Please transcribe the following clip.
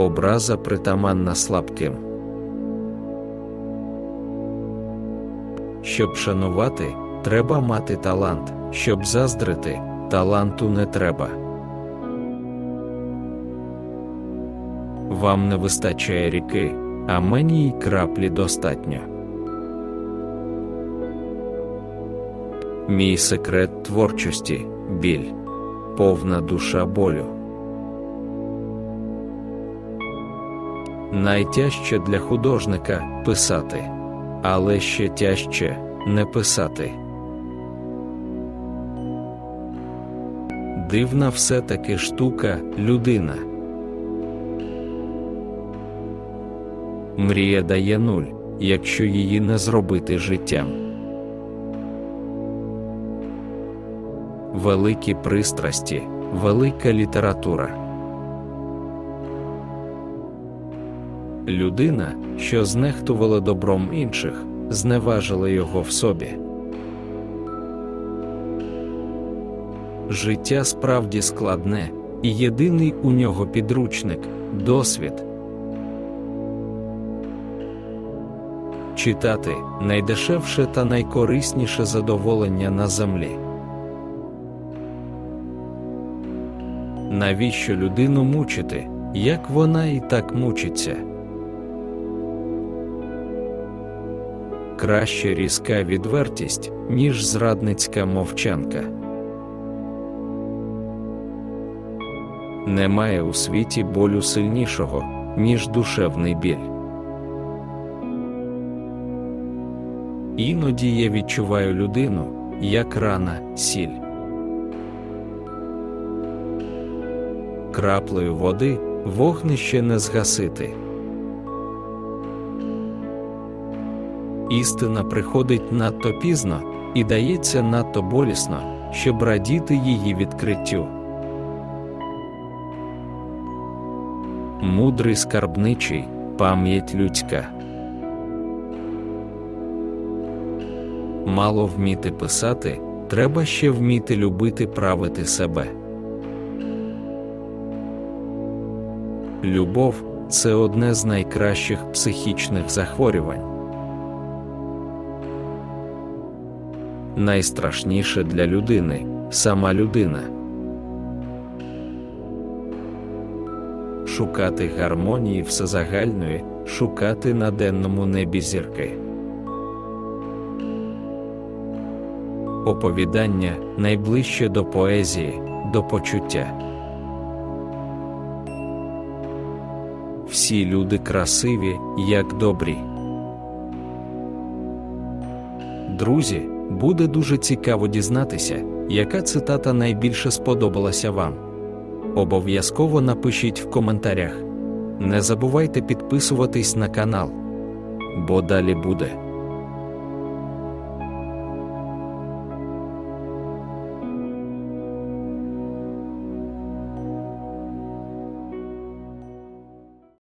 Образа притаманна слабким. Щоб шанувати, треба мати талант, щоб заздрити, таланту не треба. Вам не вистачає ріки, а мені й краплі достатньо. Мій секрет творчості біль, повна душа болю. Найтяжче для художника писати, але ще тяжче не писати. Дивна все-таки штука людина. Мрія дає нуль, якщо її не зробити життям. Великі пристрасті, велика література. Людина, що знехтувала добром інших, зневажила його в собі. Життя справді складне, і єдиний у нього підручник досвід. Читати найдешевше та найкорисніше задоволення на землі. Навіщо людину мучити, як вона і так мучиться? Краще різка відвертість, ніж зрадницька мовчанка. Немає у світі болю сильнішого, ніж душевний біль. Іноді я відчуваю людину, як рана, сіль. Краплею води вогнище не згасити. Істина приходить надто пізно і дається надто болісно, щоб радіти її відкриттю. Мудрий скарбничий, пам'ять людська. Мало вміти писати, треба ще вміти любити правити себе. Любов це одне з найкращих психічних захворювань. Найстрашніше для людини сама людина. Шукати гармонії всезагальної, шукати на денному небі зірки. Оповідання найближче до поезії, до почуття. Всі люди красиві, як добрі. Друзі, буде дуже цікаво дізнатися, яка цитата найбільше сподобалася вам. Обов'язково напишіть в коментарях. Не забувайте підписуватись на канал, бо далі буде.